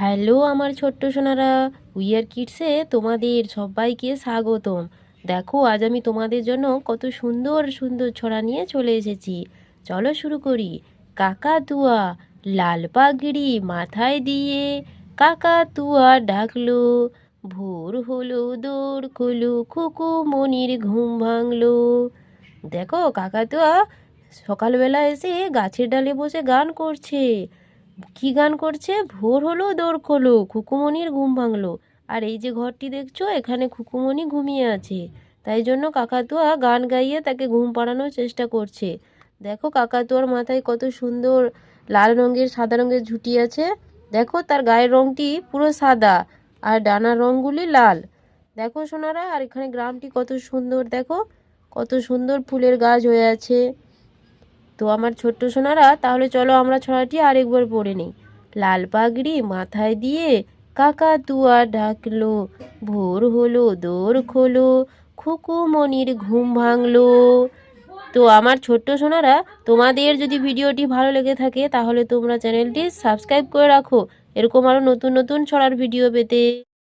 Hello আমার ছোট্ট Sonara. Wear কিডসে তোমাদের সবাইকে স্বাগতম। দেখো, আজ আমি তোমাদের জন্য কত সুন্দর সুন্দর ছড়া নিয়ে চলে এসেছি। চলো শুরু করি। কাকাতুয়া লাল পাগড়ি মাথায় দিয়ে কাকাতুয়া ডাকলো। ভোর হলো, দৌড় খোলো খুকু মনির ঘুম ভাঙলো। দেখো কাকাতুয়া সকালবেলা এসে গাছের ডালে বসে গান করছে। কি গান করছে? ভোর হলো দৌড় খোলো খুকুমনির ঘুম ভাঙলো। আর এই যে ঘরটি দেখছ, এখানে খুকুমনি ঘুমিয়ে আছে। তাই জন্য কাকাতুয়া গান গাইয়ে তাকে ঘুম পাড়ানোর চেষ্টা করছে। দেখো কাকাতুয়ার মাথায় কত সুন্দর লাল রঙের, সাদা রঙের ঝুঁটি আছে। দেখো তার গায়ের রঙটি পুরো সাদা আর ডানার রঙগুলি লাল। দেখো সোনারা, আর এখানে গ্রামটি কত সুন্দর, দেখো। কত সুন্দর ফুলের গাছ হয়ে আছে। তো আমার ছোট্ট সোনারা, তাহলে চলো আমরা ছড়াটি আরেকবার পড়ে নিই। লাল পাগড়ি মাথায় দিয়ে কাকা কাকাতুয়া ডাকলো, ভোর হলো, দোর খোলো খুকু মনির ঘুম ভাঙলো। তো আমার ছোট্ট সোনারা, তোমাদের যদি ভিডিওটি ভালো লেগে থাকে, তাহলে তোমরা চ্যানেলটি সাবস্ক্রাইব করে রাখো। এরকম আরও নতুন নতুন ছড়ার ভিডিও পেতে।